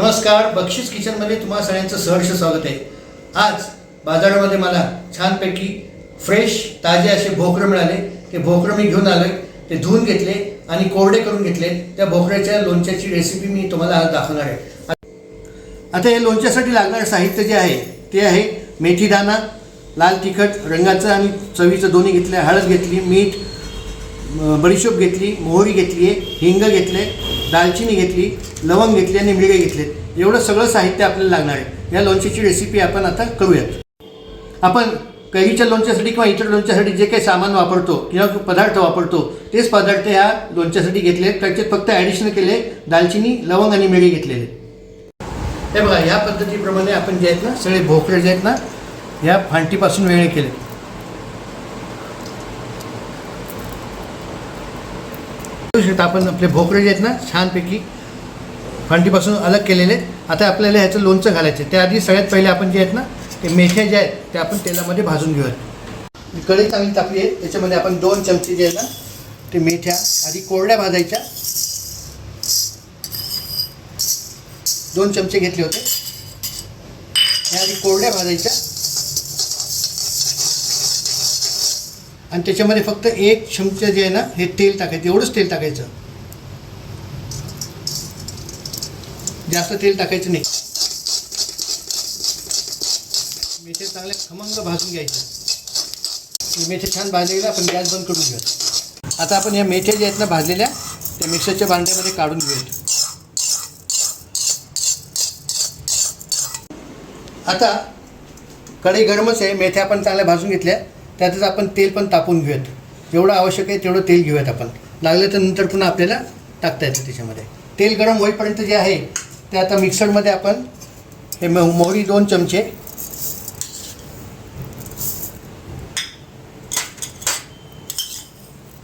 नमस्कार बक्षीस किचनमध्ये तुम्हा सगळ्यांचं सहर्ष स्वागत आहे. आज बाजारामध्ये मला छानपैकी फ्रेश ताजे असे भोकरं मिळाले. ते भोकरं मी घेऊन आलो ते धुवून घेतले आणि कोरडे करून घेतले. त्या भोकऱ्याच्या लोणच्याची रेसिपी मी तुम्हाला आज दाखवणार आहे. आता हे लोणच्यासाठी लागणारं साहित्य जे आहे ते आहे मेथीदाणा लाल तिखट रंगाचं आणि चवीचं दोन्ही घेतलं हळद घेतली मीठ बडीशोप घेतली मोहरी घेतली आहे हिंग घेतले दालचिनी घेतली लवंग घेतली आणि मिरे घेतले एवढं सगळं साहित्य आपल्याला लागणार आहे. या लोणच्याची रेसिपी आपण आता करूयात. आपण कैरीच्या लोणच्यासाठी किंवा इतर लोणच्यासाठी जे काही सामान वापरतो किंवा पदार्थ वापरतो तेच पदार्थ ह्या लोणच्यासाठी घेतले त्याच्यात फक्त ॲडिशन केले दालचिनी लवंग आणि मिरे घेतलेले. हे बघा ह्या पद्धतीप्रमाणे आपण जे आहेत ना सगळे भोकरे जे आहेत ना ह्या फांटीपासून वेगळे केले. आता आपण आपले भोकरे जे आहेत ना छानपैकी फांडीपासून अलग केलेले आहेत. आता आपल्याला ह्याचं लोणचं घालायचं आहे. त्याआधी सगळ्यात पहिले आपण जे आहेत ना ते मेथ्या जे आहेत ते आपण तेलामध्ये भाजून घेऊयात. कढई चांगली तापली आहे. त्याच्यामध्ये आपण दोन चमचे जे आहे ना ते मेथ्या आधी कोरड्या भाजायच्या. दोन चमचे घेतले होते. त्या आधी कोरड्या भाजायच्या. आणि त्याच्यामध्ये फक्त एक चमचे जे आहे ना हे तेल टाकायचं एवढंच तेल टाकायचं. जास्त तेल टाकायचं नाही. मेथे चांगले खमंग भाजून घ्यायचं मेथे छान भाजले आपण गॅस बंद करून घेऊयात आता आपण या मेथ्या ज्या आहेत ना भाजलेल्या त्या मिक्सरच्या भांड्यामध्ये काढून घेऊयात आता कढई गरमच आहे मेथ्या आपण चांगल्या भाजून घेतल्या. त्यातच आपण तेल पण तापून घेऊयात. जेवढं आवश्यक आहे तेवढं तेल घेऊयात आपण. लागलं तर नंतर पुन्हा आपल्याला टाकता येतं त्याच्यामध्ये. तेल गरम होईपर्यंत जे आहे ते आता मिक्सरमध्ये आपण हे मोहरी दोन चमचे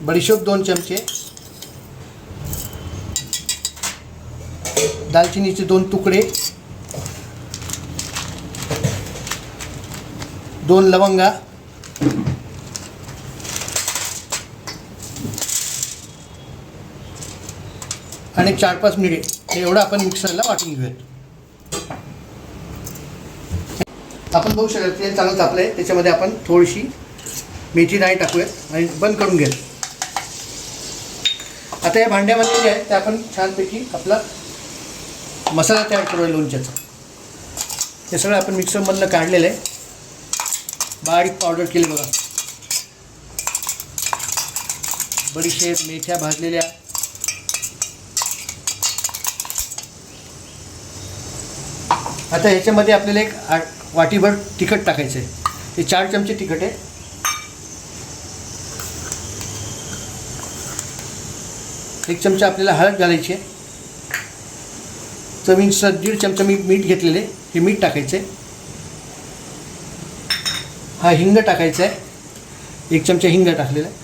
बडीशोप दोन चमचे दालचिनीचे दोन तुकडे दोन लवंगा आणि चार पाच मिरे हे एवढं आपण मिक्सरला वाटून घेऊयात. आपण बघू शकता ते चांगलं तापलं आहे त्याच्यामध्ये आपण थोडीशी मेथी नाही टाकूयात आणि बंद करून घेऊयात. आता या भांड्यामध्ये जे आहे ते आपण छानपैकी आपला मसाला तयार करूया लोणच्याचा. हे सगळं आपण मिक्सरमधनं काढलेलं आहे. बारीक पावडर केली बघा. बडीशेप मेथ्या भाजलेल्या. आता ह्याच्यामध्ये आपल्याला एक वाटीभर तिखट टाकायचं आहे हे चार चमचे तिखट आहे. एक चमचा आपल्याला हळद घालायची आहे. चवीनुसार दीड चमचा मी मीठ घेतलेले हे मीठ टाकायचं आहे हा हिंग टाकायचा आहे एक चमचा हिंग टाकलेला आहे.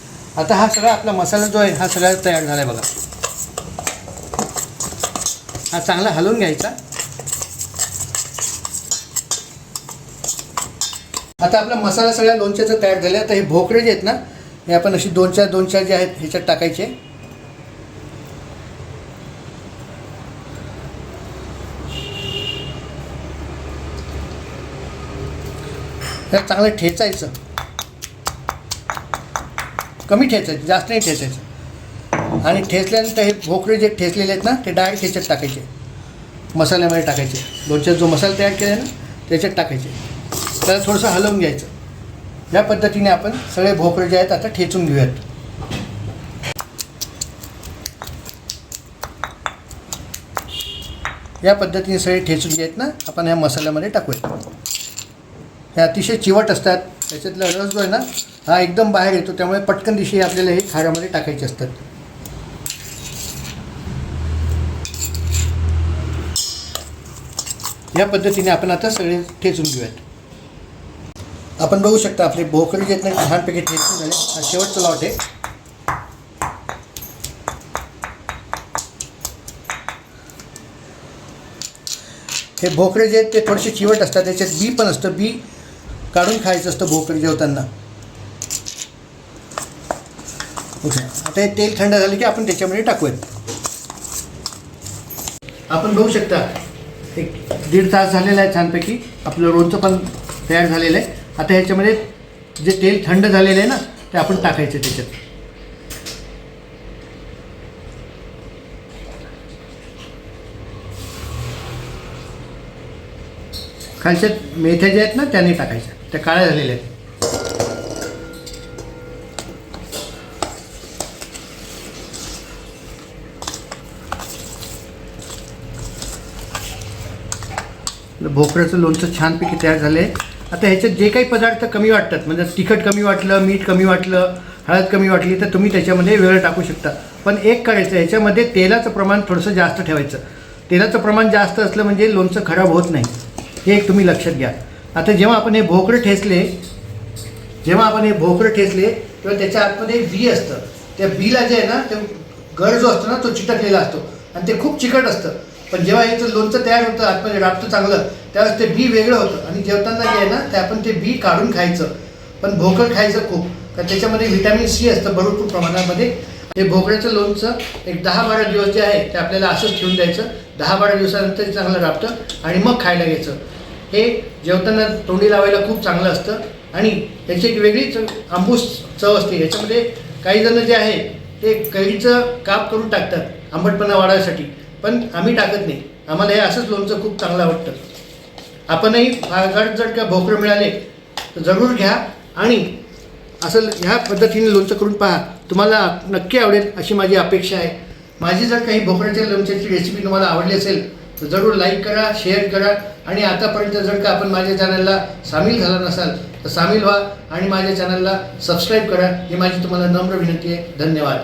आता हा सगळा आपला मसाला जो आहे हा सगळा तयार झाला आहे बघा. हा चांगला हलवून घ्यायचा. आता आपला मसाला सगळ्या लोणच्याचा तयार झाला आता हे भोकरे जे आहेत ना हे आपण अशी दोन चार दोन चार जे आहेत ह्याच्यात टाकायचे. त्यात चांगलं ठेचायचं. कमी ठेचायचं जास्त नाही ठेचायचं. आणि ठेचल्यानंतर हे भोकरे जे ठेचलेले आहेत ना ते डायरेक्ट ह्याच्यात टाकायचे. मसाल्यामध्ये टाकायचे. लोणच्यात जो मसाला तयार केला आहे ना त्याच्यात टाकायचे. त्याला थोडंसं हलवून घ्यायचं. या पद्धतीने आपण सगळे भोपळे जे आहेत आता ठेचून घेऊयात. या पद्धतीने सगळे ठेचून जे आहेत ना आपण ह्या मसाल्यामध्ये टाकूयात. हे अतिशय चिवट असतात. त्याच्यातला रस जो आहे ना हा एकदम बाहेर येतो. त्यामुळे पटकन दिशी आपल्याला हे खाऱ्यामध्ये टाकायचे असतात. या पद्धतीने आपण आता सगळे ठेचून घेऊयात. आपण बघू शकता आपले भोकळी जे आहेत ना छानपैकी ठेचून झाले. हा शेवटचा लॉट आहे. हे भोकळे जे आहेत ते थोडेसे चिवट असतात त्याच्यात बी पण असतं. बी काढून खायचं असतं भोकळे जेवताना. ओके. आता हे तेल थंड झालं की आपण त्याच्यामध्ये टाकूयात. आपण बघू शकता एक दीड तास झालेला आहे छानपैकी. आपलं रोजचं पण तयार झालेलं आहे. आता ह्याच्यामध्ये जे तेल थंड झालेलं आहे ना ते आपण टाकायचं त्याच्यात. खालच्या मेथ्या ज्या आहेत ना त्याने टाकायच्या. त्या काळ्या झालेल्या आहेत. भोपऱ्याचं लोणचं छानपैकी तयार झालं आहे आता ह्याच्यात जे काही पदार्थ कमी वाटतात म्हणजे तिखट कमी वाटलं मीठ कमी वाटलं हळद कमी वाटली तर तुम्ही त्याच्यामध्ये वेळ टाकू शकता. पण एक करायचं ह्याच्यामध्ये तेलाचं प्रमाण थोडंसं जास्त ठेवायचं. तेलाचं प्रमाण जास्त असलं म्हणजे लोणचं खराब होत नाही. हे एक तुम्ही लक्षात घ्या. आता जेव्हा आपण हे भोकरं ठेचले जेव्हा आपण हे भोकरं ठेचले तेव्हा त्याच्या आतमध्ये बी असतं. त्या बीला जे आहे ना ते गर जो असतो ना तो चिटकलेला असतो. आणि ते खूप चिकट असतं. पण जेव्हा याचं लोणचं तयार होतं आतमध्ये राबतं चांगलं त्यावेळेस ते बी वेगळं होतं. आणि जेवताना जे आहे ना ते आपण ते बी काढून खायचं. पण भोकळ खायचं खूप. कारण त्याच्यामध्ये व्हिटॅमिन सी असतं भरपूर प्रमाणामध्ये. हे भोकळ्याचं लोणचं एक दहा बारा दिवस जे आहे ते आपल्याला असंच ठेवून द्यायचं. दहा बारा दिवसानंतर ते चांगलं राबतं आणि मग खायला घ्यायचं. हे जेवताना तोंडी लावायला खूप चांगलं असतं. आणि याची एक वेगळीच आंबूस चव असते. याच्यामध्ये काही जण जे आहे ते कैरीचं काप करून टाकतात आंबटपणा वाढवण्यासाठी पण आम्ही टाकत नाही. आम्हाला हे असंच लोणचं खूप चांगलं आवडतं. आपणही भागात जर का भोकरं मिळाले तर जरूर घ्या. आणि असं ह्या पद्धतीने लोणचं करून पहा. तुम्हाला नक्की आवडेल अशी माझी अपेक्षा आहे. माझी जर काही भोकऱ्याच्या लोणच्याची रेसिपी तुम्हाला आवडली असेल तर जरूर लाईक करा शेअर करा. आणि आतापर्यंत जर का आपण माझ्या चॅनलला सामील झाला नसाल तर सामील व्हा आणि माझ्या चॅनलला सबस्क्राईब करा. ही माझी तुम्हाला नम्र विनंती आहे. धन्यवाद.